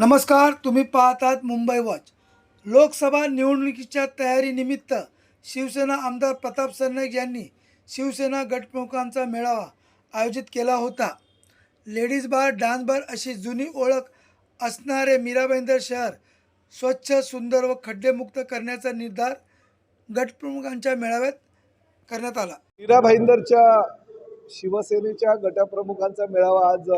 नमस्कार तुम्ही पाहतात मुंबई वॉच. लोकसभा निवडणुकीच्या तयारीनिमित्त शिवसेना आमदार प्रताप सरनाईक यांनी शिवसेना गटप्रमुखांचा मेळावा आयोजित केला होता. लेडीज बार डान्स बार अशी जुनी ओळख असणारे मीराबाईंदर शहर स्वच्छ सुंदर व खड्डेमुक्त करण्याचा निर्धार गटप्रमुखांच्या मेळाव्यात करण्यात आला. मीरा भाईंदरच्या शिवसेनेच्या गटप्रमुखांचा मेळावा आज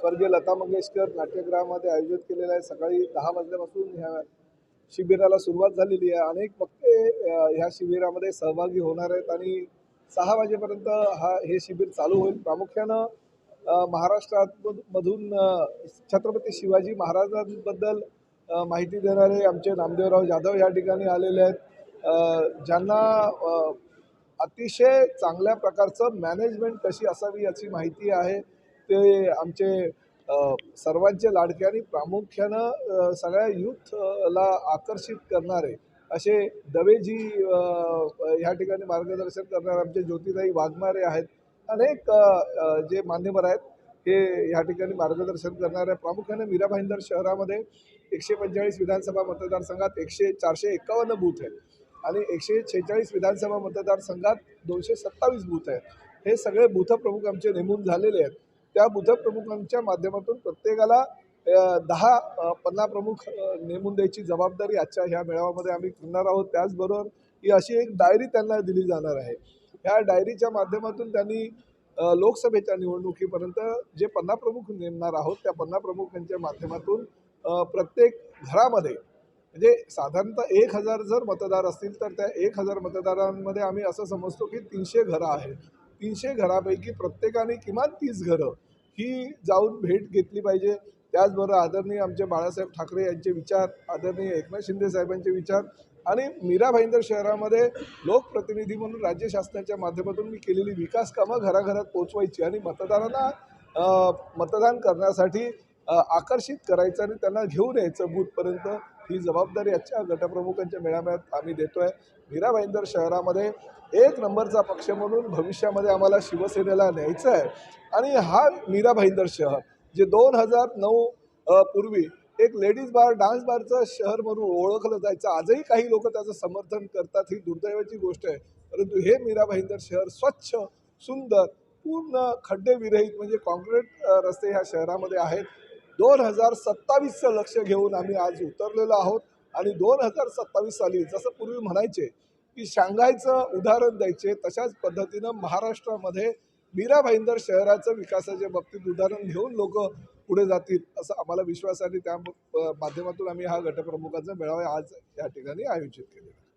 स्वर्गीय लता मंगेशकर नाट्यगृहामध्ये आयोजित केलेलं आहे. सकाळी दहा वाजल्यापासून ह्या शिबिराला सुरुवात झालेली आहे. अनेक वक्ते ह्या शिबिरामध्ये सहभागी होणार आहेत आणि सहा वाजेपर्यंत हा हे शिबिर चालू होईल. प्रामुख्यानं महाराष्ट्रात मधून छत्रपती शिवाजी महाराजांबद्दल माहिती देणारे आमचे नामदेवराव जाधव या ठिकाणी आलेले आहेत. ज्यांना अतिशय चांगल्या प्रकारचं मॅनेजमेंट कशी असावी याची माहिती आहे. ते आमचे सर्वांचे लाडके आणि प्रामुख्यानं सगळ्या यूथला आकर्षित करणारे असे दवेजी ह्या ठिकाणी मार्गदर्शन करणारे आमचे ज्योतिताई वाघमारे आहेत. अनेक जे मान्यवर आहेत हे ह्या ठिकाणी मार्गदर्शन करणारे प्रामुख्याने मीरा भाईंदर शहरामध्ये एकशे पंचेचाळीस विधानसभा मतदारसंघात एकशे चारशे एकावन्न बूथ आहेत आणि एकशे छेचाळीस विधानसभा मतदारसंघात दोनशे सत्तावीस बूथ आहेत. हे सगळे बूथ प्रमुख आमचे नेमून झालेले आहेत. त्या बुद्ध प्रमुखांच्या माध्यमातून प्रत्येकाला दहा पन्ना प्रमुख नेमून द्यायची जबाबदारी आजच्या ह्या मेळाव्यामध्ये आम्ही करणार आहोत. त्याचबरोबर ही अशी एक डायरी त्यांना दिली जाणार आहे. ह्या डायरीच्या माध्यमातून त्यांनी लोकसभेच्या निवडणुकीपर्यंत जे पन्ना प्रमुख नेमणार आहोत त्या पन्ना प्रमुखांच्या माध्यमातून प्रत्येक घरामध्ये म्हणजे साधारणतः एक हजार जर मतदार असतील तर त्या एक हजार मतदारांमध्ये आम्ही असं समजतो की तीनशे घरं आहेत. तीनशे घरापैकी प्रत्येकाने किमान तीस घरं ही जाऊन भेट घेतली पाहिजे. त्याचबरोबर आदरणीय आमचे बाळासाहेब ठाकरे यांचे विचार आदरणीय एकनाथ शिंदे साहेबांचे विचार आणि मीरा भाईंदर शहरामध्ये लोकप्रतिनिधी म्हणून राज्य शासनाच्या माध्यमातून मी केलेली विकास कामं घराघरात पोचवायची आणि मतदारांना मतदान करण्यासाठी आकर्षित करायचं आणि त्यांना घेऊन यायचं बूथपर्यंत. ही जबाबदारी आजच्या गटप्रमुखांच्या मेळाव्यात आम्ही देतो आहे मीरा भाईंदर शहरामध्ये एक नंबरचा पक्ष म्हणून भविष्यामध्ये आम्हाला शिवसेनेला न्यायचं आहे आणि हा मीरा भाईंदर शहर जे दोन हजार नऊ पूर्वी एक लेडीज बार डान्स बारचं शहर म्हणून ओळखलं जायचं. आजही काही लोक त्याचं समर्थन करतात ही दुर्दैवाची गोष्ट आहे. परंतु हे मीरा भाईंदर शहर स्वच्छ सुंदर पूर्ण खड्डेविरहित म्हणजे कॉन्क्रीट रस्ते ह्या शहरामध्ये आहेत. दोन हजार सत्तावीसचं लक्ष घेऊन आम्ही आज उतरलेलो आहोत. आणि दोन हजार सत्तावीस साली जसं पूर्वी म्हणायचे की शांघायचं उदाहरण द्यायचे तशाच पद्धतीनं महाराष्ट्रामध्ये मीरा भाईंदर शहराचं विकासाच्या बाबतीत उदाहरण घेऊन लोक पुढे जातील असं आम्हाला विश्वास आणि त्या माध्यमातून आम्ही हा गटप्रमुखांचा मेळावा आज या ठिकाणी आयोजित केलेला